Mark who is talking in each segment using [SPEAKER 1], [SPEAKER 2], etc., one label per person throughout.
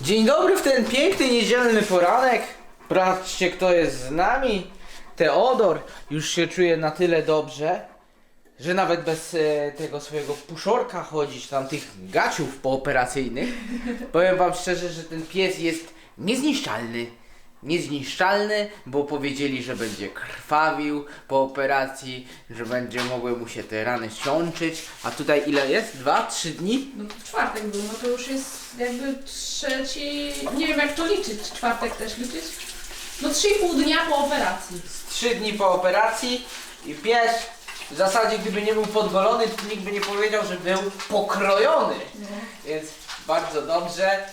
[SPEAKER 1] Dzień dobry w ten piękny niedzielny poranek. Patrzcie kto jest z nami. Teodor już się czuje na tyle dobrze, że nawet bez e, tego swojego puszorka chodzić, tam tych gaciów pooperacyjnych. Powiem wam szczerze, że ten pies jest niezniszczalny. Niezniszczalny, bo powiedzieli, że będzie krwawił po operacji, że będzie mogły mu się te rany ściączyć. A tutaj ile jest? Dwa, trzy dni?
[SPEAKER 2] No w czwartek był, no to już jest jakby trzeci, nie wiem jak to liczyć, czwartek też liczyć. No 3,5 dnia po operacji.
[SPEAKER 1] Trzy dni po operacji i pies w zasadzie gdyby nie był podgolony, to nikt by nie powiedział, że był pokrojony. Więc bardzo dobrze.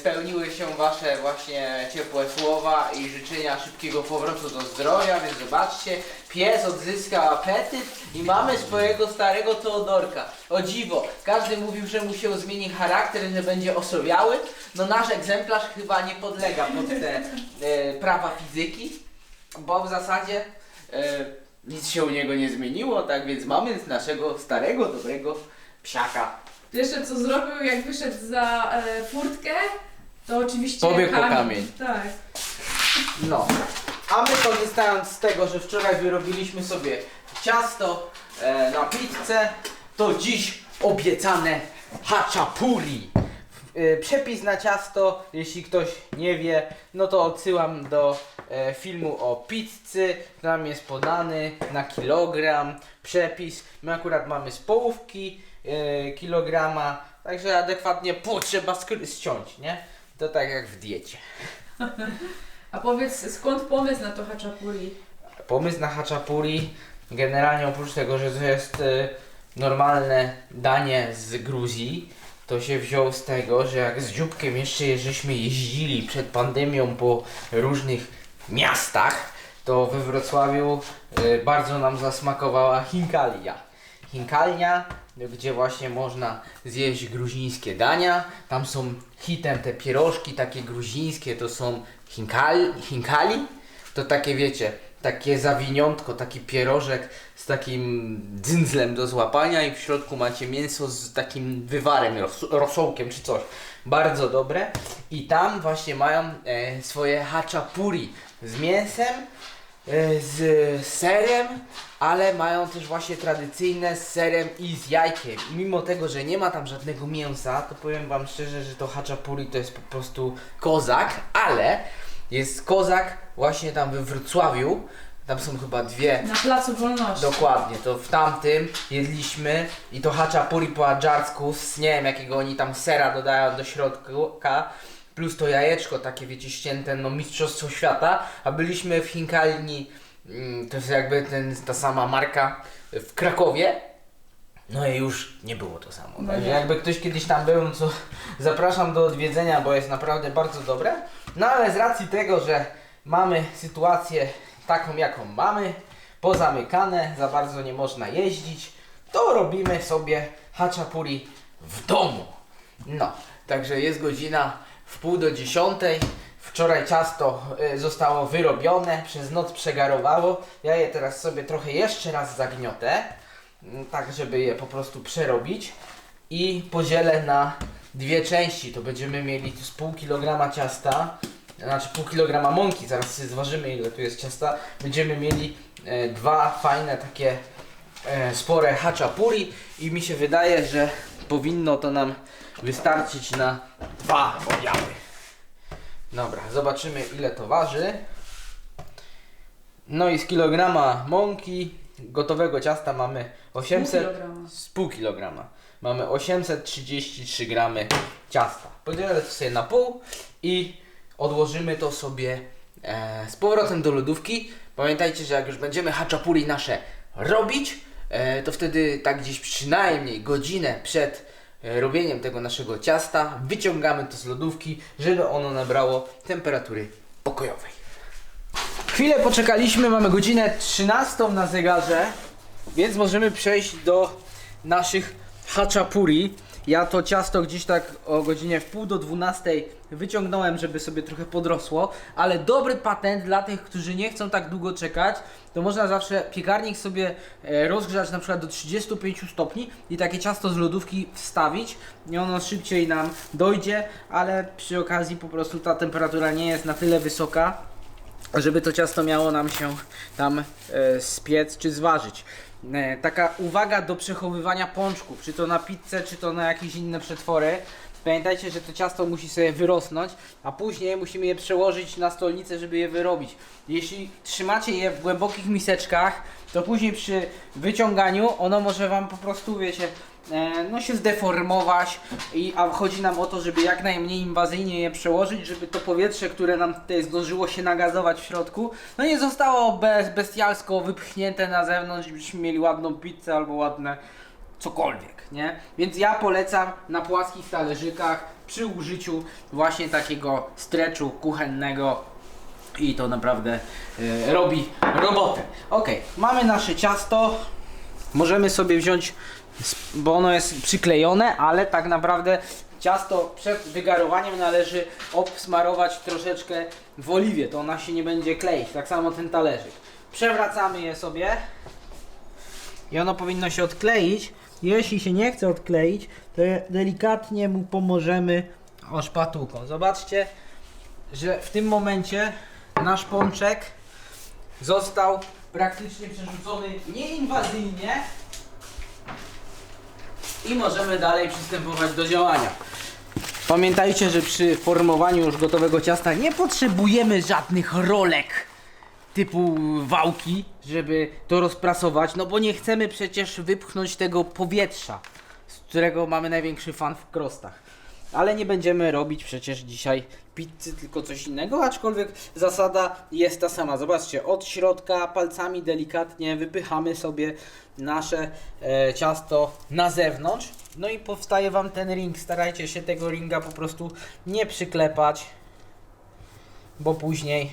[SPEAKER 1] Spełniły się Wasze właśnie ciepłe słowa i życzenia szybkiego powrotu do zdrowia, więc zobaczcie, pies odzyskał apetyt i mamy swojego starego Teodorka. O dziwo, każdy mówił, że mu się zmieni charakter, że będzie osobiały. No nasz egzemplarz chyba nie podlega pod te e, prawa fizyki, bo w zasadzie e, nic się u niego nie zmieniło, tak więc mamy naszego starego, dobrego psiaka.
[SPEAKER 2] Jeszcze co zrobił, jak wyszedł za e, furtkę, to oczywiście
[SPEAKER 1] Pobiegł po kamień.
[SPEAKER 2] Tak.
[SPEAKER 1] No. A my korzystając z tego, że wczoraj wyrobiliśmy sobie ciasto e, na pizzę, to dziś obiecane haczapuri. E, przepis na ciasto, jeśli ktoś nie wie, no to odsyłam do e, filmu o pizzy. Tam jest podany na kilogram przepis. My akurat mamy z połówki e, kilograma, także adekwatnie pół trzeba ściąć, nie? To tak jak w diecie.
[SPEAKER 2] A powiedz, skąd pomysł na to haczapuri?
[SPEAKER 1] Pomysł na haczapuri, generalnie oprócz tego, że to jest e, normalne danie z Gruzji, to się wziął z tego, że jak z dzióbkiem jeszcze żeśmy jeździli przed pandemią po różnych miastach, to we Wrocławiu e, bardzo nam zasmakowała Hinkalia. Hinkalnia, gdzie właśnie można zjeść gruzińskie dania. Tam są hitem te pierożki takie gruzińskie, to są hinkal, hinkali. To takie wiecie, takie zawiniątko, taki pierożek z takim dzyndzlem do złapania i w środku macie mięso z takim wywarem, ros rosołkiem czy coś. Bardzo dobre. I tam właśnie mają e, swoje haczapuri z mięsem, e, z serem, ale mają też właśnie tradycyjne z serem i z jajkiem. I mimo tego, że nie ma tam żadnego mięsa, to powiem wam szczerze, że to haczapuri to jest po prostu kozak, ale jest kozak właśnie tam we Wrocławiu. Tam są chyba dwie
[SPEAKER 2] Na Placu Wolności.
[SPEAKER 1] Dokładnie, to w tamtym jedliśmy i to haczapuri po adżarsku z nie wiem jakiego oni tam sera dodają do środka plus to jajeczko takie wiecie ścięte, no mistrzostwo świata, a byliśmy w Hinkalni, mm, to jest jakby ten, ta sama marka w Krakowie, no i już nie było to samo.
[SPEAKER 2] No
[SPEAKER 1] Także jakby ktoś kiedyś tam był, no to zapraszam do odwiedzenia, bo jest naprawdę bardzo dobre. No ale z racji tego, że mamy sytuację taką jaką mamy, pozamykane, za bardzo nie można jeździć, to robimy sobie haczapuri w domu. No, także jest godzina w pół do dziesiątej. Wczoraj ciasto y, zostało wyrobione, przez noc przegarowało. Ja je teraz sobie trochę jeszcze raz zagniotę, tak żeby je po prostu przerobić i podzielę na dwie części. To będziemy mieli z pół kilograma ciasta, znaczy pół kilograma mąki, zaraz sobie zważymy ile tu jest ciasta. Będziemy mieli e, dwa fajne takie e, spore haczapuri i mi się wydaje, że powinno to nam wystarczyć na dwa obiady. Dobra, zobaczymy ile to waży. No i z kilograma mąki gotowego ciasta mamy 800
[SPEAKER 2] kilograma.
[SPEAKER 1] z pół kilograma. Mamy 833 gramy ciasta. Podzielę to sobie na pół i odłożymy to sobie e, z powrotem do lodówki. Pamiętajcie, że jak już będziemy haczapuri nasze robić, e, to wtedy tak gdzieś przynajmniej godzinę przed e, robieniem tego naszego ciasta wyciągamy to z lodówki, żeby ono nabrało temperatury pokojowej. Chwilę poczekaliśmy, mamy godzinę 13 na zegarze, więc możemy przejść do naszych haczapuri. Ja to ciasto gdzieś tak o godzinie w pół do 12 wyciągnąłem, żeby sobie trochę podrosło, ale dobry patent dla tych, którzy nie chcą tak długo czekać, to można zawsze piekarnik sobie e, rozgrzać na przykład do 35 stopni i takie ciasto z lodówki wstawić i ono szybciej nam dojdzie, ale przy okazji po prostu ta temperatura nie jest na tyle wysoka, żeby to ciasto miało nam się tam e, spiec czy zważyć. E, taka uwaga do przechowywania pączków, czy to na pizzę, czy to na jakieś inne przetwory. Pamiętajcie, że to ciasto musi sobie wyrosnąć, a później musimy je przełożyć na stolnicę, żeby je wyrobić. Jeśli trzymacie je w głębokich miseczkach, to później przy wyciąganiu ono może Wam po prostu, wiecie, e, no się zdeformować, i, a chodzi nam o to, żeby jak najmniej inwazyjnie je przełożyć, żeby to powietrze, które nam tutaj zdążyło się nagazować w środku, no nie zostało bez, bestialsko wypchnięte na zewnątrz, żebyśmy mieli ładną pizzę albo ładne cokolwiek, nie? Więc ja polecam na płaskich talerzykach przy użyciu właśnie takiego streczu kuchennego i to naprawdę e, robi robotę. Ok, mamy nasze ciasto. Możemy sobie wziąć, bo ono jest przyklejone, ale tak naprawdę ciasto przed wygarowaniem należy obsmarować troszeczkę w oliwie, to ona się nie będzie kleić. Tak samo ten talerzyk. Przewracamy je sobie i ono powinno się odkleić. Jeśli się nie chce odkleić, to delikatnie mu pomożemy o szpatułką. Zobaczcie, że w tym momencie nasz pączek został praktycznie przerzucony nieinwazyjnie i możemy dalej przystępować do działania. Pamiętajcie, że przy formowaniu już gotowego ciasta nie potrzebujemy żadnych rolek typu wałki, żeby to rozprasować, no bo nie chcemy przecież wypchnąć tego powietrza, z którego mamy największy fan w krostach. Ale nie będziemy robić przecież dzisiaj pizzy, tylko coś innego, aczkolwiek zasada jest ta sama. Zobaczcie, od środka palcami delikatnie wypychamy sobie nasze e, ciasto na zewnątrz. No i powstaje Wam ten ring. Starajcie się tego ringa po prostu nie przyklepać, bo później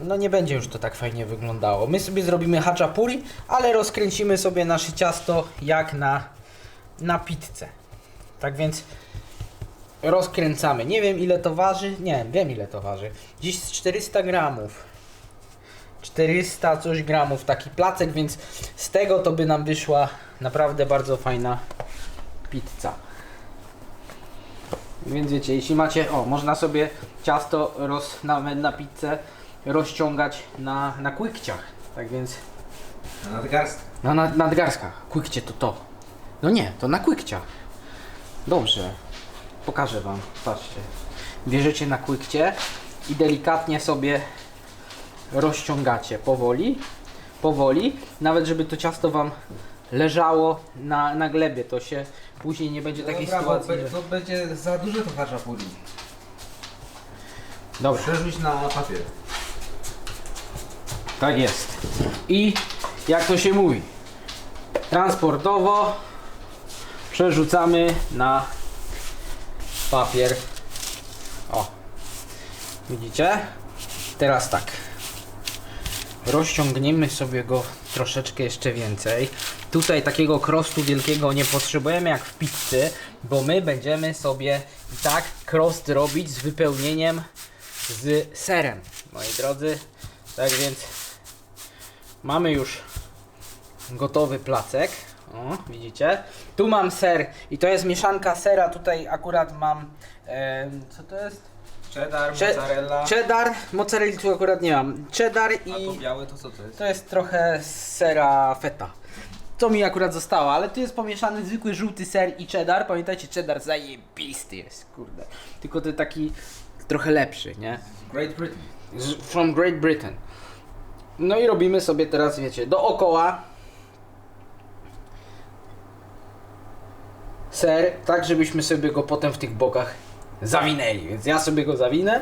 [SPEAKER 1] no nie będzie już to tak fajnie wyglądało. My sobie zrobimy haczapuri, ale rozkręcimy sobie nasze ciasto jak na, na pizzę. Tak więc rozkręcamy. Nie wiem ile to waży. Nie, wiem ile to waży. Dziś z 400 gramów. 400 coś gramów taki placek, więc z tego to by nam wyszła naprawdę bardzo fajna pizza. Więc wiecie, jeśli macie, o, można sobie ciasto roz, na, na pizzę rozciągać na, na kłykciach. Tak więc
[SPEAKER 3] Na nadgarstek.
[SPEAKER 1] na nad, nadgarstkach. Kłykcie to to. No nie, to na kłykciach. Dobrze. Pokażę wam. Patrzcie. Bierzecie na kłykcie i delikatnie sobie rozciągacie powoli. Powoli. Nawet żeby to ciasto wam leżało na, na glebie, to się później nie będzie takiej
[SPEAKER 3] Dobra, bo
[SPEAKER 1] sytuacji.
[SPEAKER 3] be- To będzie za duże to haczapuri.
[SPEAKER 1] Dobrze.
[SPEAKER 3] Przerzuć na papier.
[SPEAKER 1] Tak jest. I jak to się mówi, transportowo przerzucamy na papier. O, widzicie? Teraz tak. Rozciągniemy sobie go troszeczkę jeszcze więcej. Tutaj takiego krostu wielkiego nie potrzebujemy jak w pizzy, bo my będziemy sobie i tak krost robić z wypełnieniem z serem, moi drodzy. Tak więc Mamy już gotowy placek. O, widzicie? Tu mam ser i to jest mieszanka sera. Tutaj akurat mam. em, co to jest?
[SPEAKER 3] Cheddar,
[SPEAKER 1] Cze-
[SPEAKER 3] mozzarella.
[SPEAKER 1] Cheddar. Mozzarella tu akurat nie mam. Cheddar
[SPEAKER 3] A to
[SPEAKER 1] i.
[SPEAKER 3] białe to co to jest?
[SPEAKER 1] To jest trochę sera feta. To mi akurat zostało, ale tu jest pomieszany zwykły żółty ser i cheddar. Pamiętajcie, cheddar zajebisty jest, kurde. Tylko to taki trochę lepszy, nie?
[SPEAKER 3] Great Britain.
[SPEAKER 1] from Great Britain. No i robimy sobie teraz, wiecie, dookoła ser, tak żebyśmy sobie go potem w tych bokach zawinęli. Więc ja sobie go zawinę.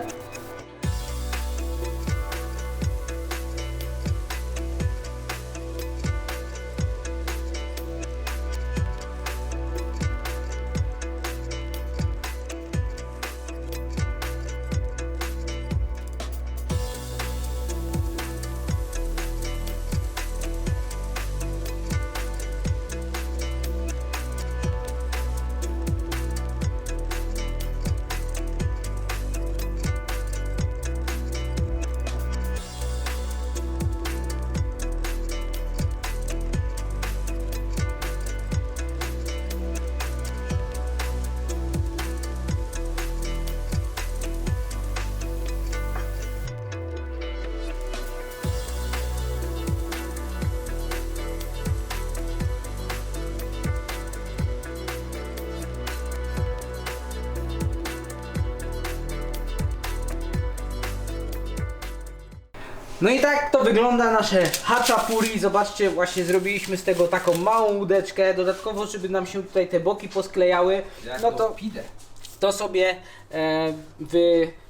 [SPEAKER 1] No i tak to wygląda nasze haczapuri. Zobaczcie, właśnie zrobiliśmy z tego taką małą łódeczkę. Dodatkowo, żeby nam się tutaj te boki posklejały, no to to sobie e,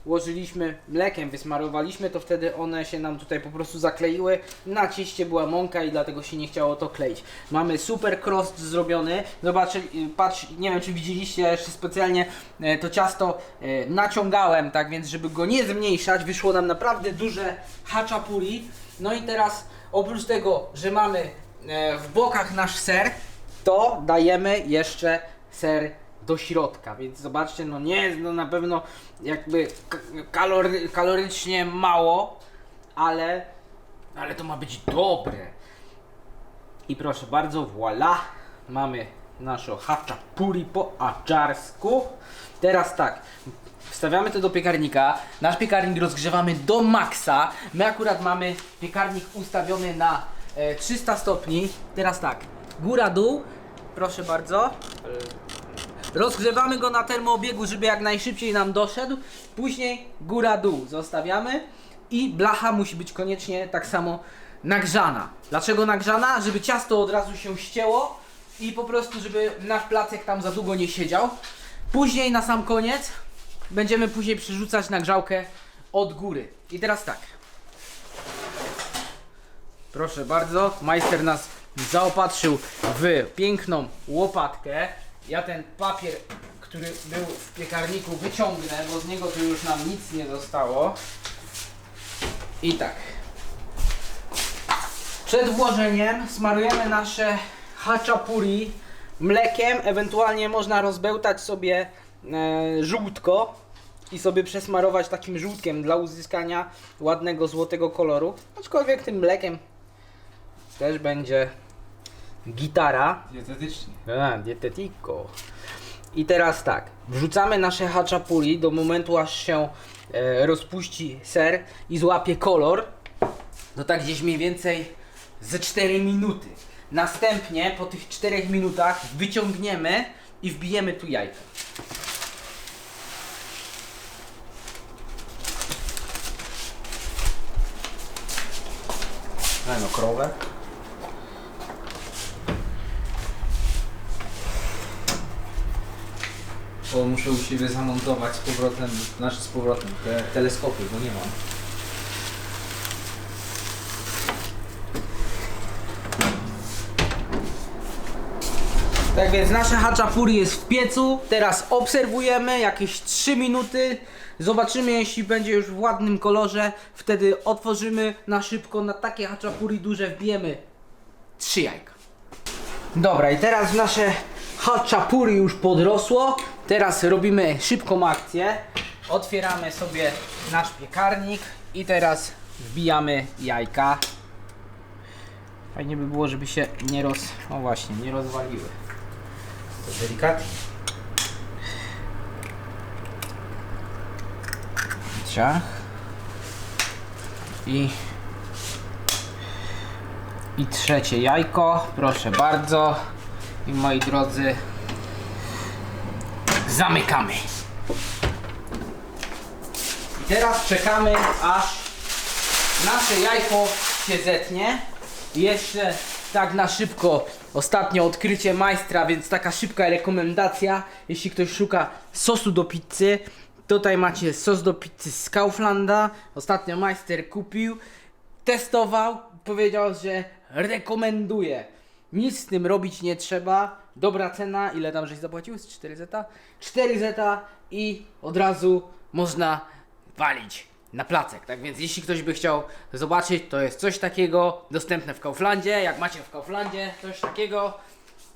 [SPEAKER 1] wyłożyliśmy mlekiem, wysmarowaliśmy, to wtedy one się nam tutaj po prostu zakleiły. Na cieście była mąka i dlatego się nie chciało to kleić. Mamy super crost zrobiony. Zobaczcie, patrz, nie wiem czy widzieliście, ja jeszcze specjalnie e, to ciasto e, naciągałem, tak więc żeby go nie zmniejszać, wyszło nam naprawdę duże haczapuri. No i teraz oprócz tego, że mamy e, w bokach nasz ser, to dajemy jeszcze ser do środka, więc zobaczcie, no nie jest no na pewno jakby kalory, kalorycznie mało, ale, ale to ma być dobre. I proszę bardzo, voila, mamy naszą haczapuri po aczarsku. Teraz tak, wstawiamy to do piekarnika, nasz piekarnik rozgrzewamy do maksa. My akurat mamy piekarnik ustawiony na e, 300 stopni. Teraz tak, góra dół, proszę bardzo. Rozgrzewamy go na termoobiegu, żeby jak najszybciej nam doszedł. Później góra-dół zostawiamy i blacha musi być koniecznie tak samo nagrzana. Dlaczego nagrzana? Żeby ciasto od razu się ścięło i po prostu, żeby nasz placek tam za długo nie siedział. Później na sam koniec będziemy później przerzucać na grzałkę od góry. I teraz tak. Proszę bardzo, majster nas zaopatrzył w piękną łopatkę. Ja ten papier, który był w piekarniku wyciągnę, bo z niego tu już nam nic nie zostało. I tak. Przed włożeniem smarujemy nasze haczapuri mlekiem, ewentualnie można rozbełtać sobie e, żółtko i sobie przesmarować takim żółtkiem dla uzyskania ładnego złotego koloru. Aczkolwiek tym mlekiem też będzie gitara.
[SPEAKER 3] Dietetycznie.
[SPEAKER 1] A, dietetico. I teraz tak, wrzucamy nasze haczapuri do momentu aż się e, rozpuści ser i złapie kolor. To tak gdzieś mniej więcej ze 4 minuty. Następnie po tych 4 minutach wyciągniemy i wbijemy tu jajko.
[SPEAKER 3] No krowę. Bo muszę u siebie zamontować z powrotem, znaczy z powrotem, te teleskopy, bo nie mam.
[SPEAKER 1] Tak więc nasze haczapuri jest w piecu. Teraz obserwujemy jakieś 3 minuty. Zobaczymy, jeśli będzie już w ładnym kolorze. Wtedy otworzymy na szybko. Na takie haczapuri duże wbijemy 3 jajka. Dobra, i teraz nasze haczapuri już podrosło. Teraz robimy szybką akcję. Otwieramy sobie nasz piekarnik i teraz wbijamy jajka. Fajnie by było, żeby się nie roz... O właśnie, nie rozwaliły. To delikatnie. Ciach. I... I trzecie jajko, proszę bardzo. I moi drodzy, zamykamy. I teraz czekamy, aż nasze jajko się zetnie. Jeszcze tak na szybko, ostatnio odkrycie majstra, więc taka szybka rekomendacja, jeśli ktoś szuka sosu do pizzy, tutaj macie sos do pizzy z Kauflanda, ostatnio majster kupił, testował, powiedział, że rekomenduje. Nic z tym robić nie trzeba, dobra cena, ile tam żeś zapłacił? Z 4 zeta? 4 zeta i od razu można walić na placek. Tak więc jeśli ktoś by chciał zobaczyć, to jest coś takiego dostępne w Kauflandzie. Jak macie w Kauflandzie coś takiego,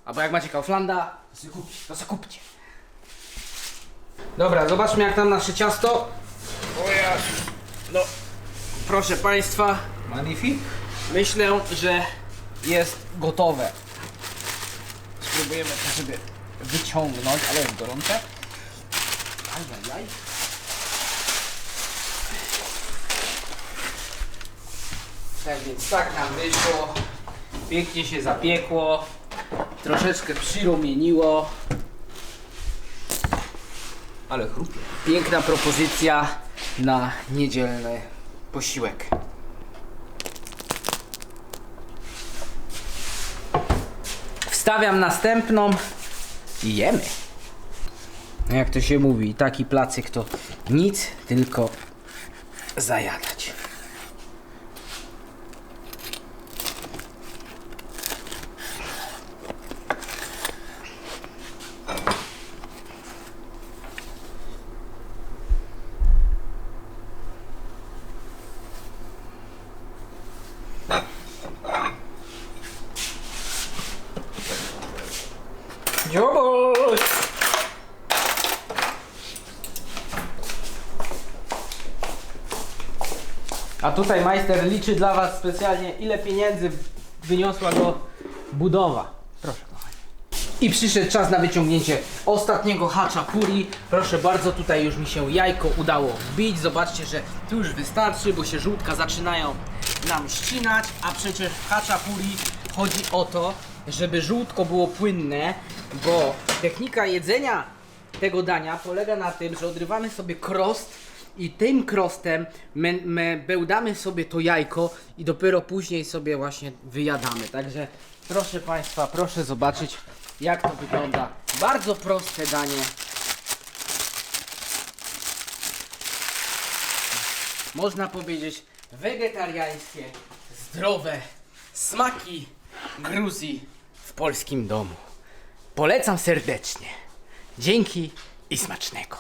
[SPEAKER 1] albo jak macie Kauflanda, to sobie kupcie. To sobie kupcie. Dobra, zobaczmy jak tam nasze ciasto. O ja. No, proszę Państwa,
[SPEAKER 3] Magnifique?
[SPEAKER 1] myślę, że jest gotowe. Spróbujemy to sobie wyciągnąć, ale jest gorące. Ajajaj. Tak więc tak nam wyszło. Pięknie się zapiekło. Troszeczkę przyrumieniło.
[SPEAKER 3] Ale chrupie.
[SPEAKER 1] Piękna propozycja na niedzielny posiłek. Wstawiam następną i jemy. Jak to się mówi, taki placyk to nic, tylko zajadać. Dziobuś! A tutaj majster liczy dla Was specjalnie ile pieniędzy wyniosła go budowa. Proszę kochani. I przyszedł czas na wyciągnięcie ostatniego hacza puri. Proszę bardzo, tutaj już mi się jajko udało wbić. Zobaczcie, że tu już wystarczy, bo się żółtka zaczynają nam ścinać, a przecież w hacza puri chodzi o to, żeby żółtko było płynne, bo technika jedzenia tego dania polega na tym, że odrywamy sobie krost i tym krostem my, my bełdamy sobie to jajko i dopiero później sobie właśnie wyjadamy. Także proszę Państwa, proszę zobaczyć jak to wygląda. Bardzo proste danie. Można powiedzieć wegetariańskie, zdrowe smaki Gruzji w polskim domu. Polecam serdecznie. Dzięki i smacznego.